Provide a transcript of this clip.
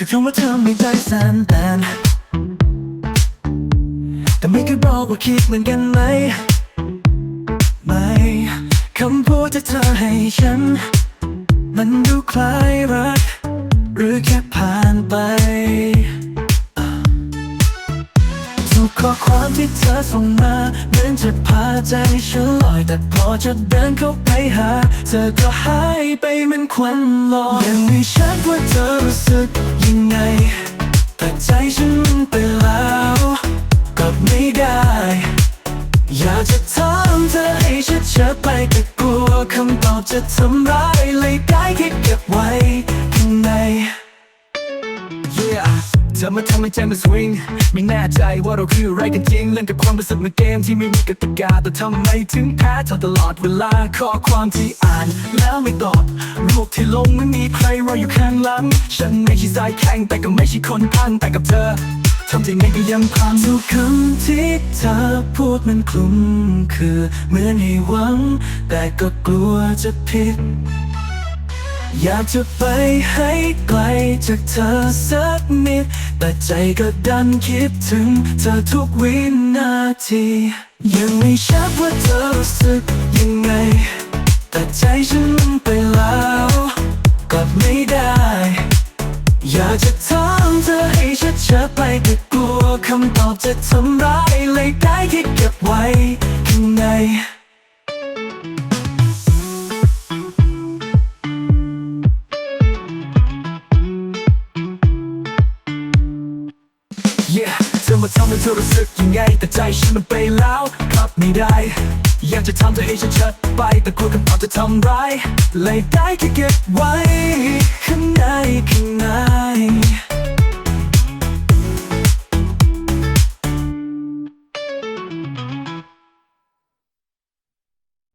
ถึงคำว่าเธอไม่ใจสั่นแตนแต่ไม่เคยบอกว่าคิดเหมือนกันไหม ไม่คำพูดที่เธอให้ฉัน มันดูคล้ายรัก หรือแค่ผ่านไปทุกข้อความที่เธอส่งมาเหมือนจะพาใจฉันลอย แต่พอจะเดินเข้าไปหา เธอก็หายไปเหมันควันลอยยังไม่ชัดว่าเธอรู้สึก แต่ใจฉันไปแล้วกลับไม่ได้ อยากจะถามเธอให้ชัดๆไปแต่กลัวคำตอบจะทำร้ายเลยได้แค่เก็บไว้ข้างใน Yeah เธอมาทำให้ใจมันสวิงไม่แน่ใจว่าเราคืออะไรกันจริง เล่นกับความรู้สึกเหมือนเกมที่ไม่มีกติกาแต่ทำไมถึงแพ้เธอตลอดเวลาข้อความที่อ่าน แล้วไม่ตอบรูปที่ลงไม่มีใครรออยู่ข้างหลัง ฉันไม่ใช่สายแข็งแต่ก็ไม่ใช่คนพังแต่กับเธอทำที่ไงก็ยังพังทุกคำที่เธอพูดมันคลุมคือเหมือนให้หวัง แต่ก็กลัวจะผิด อยากจะไปให้ไกลจากเธอสักนิด แต่ใจก็ดันคิดถึงเธอทุกวินาที ยังไม่ชัดว่าเธอรู้สึกยังไง แต่ใจฉันไปแล้วกลับไม่ได้ อยากจะถามเธอให้ชัดๆไปแต่กลัวคำตอบจะทำร้ายเลยได้แค่เก็บไว้ข้างใน Yeah เธอมาทำให้เธอรู้สึกยังไง แต่ใจฉันมันไปแล้วกลับไม่ได้ อยากจะทำเธอให้ฉันชัดไป แต่กลัวคำตอบจะทำร้ายเลยได้แค่เก็บไว้ข้างใน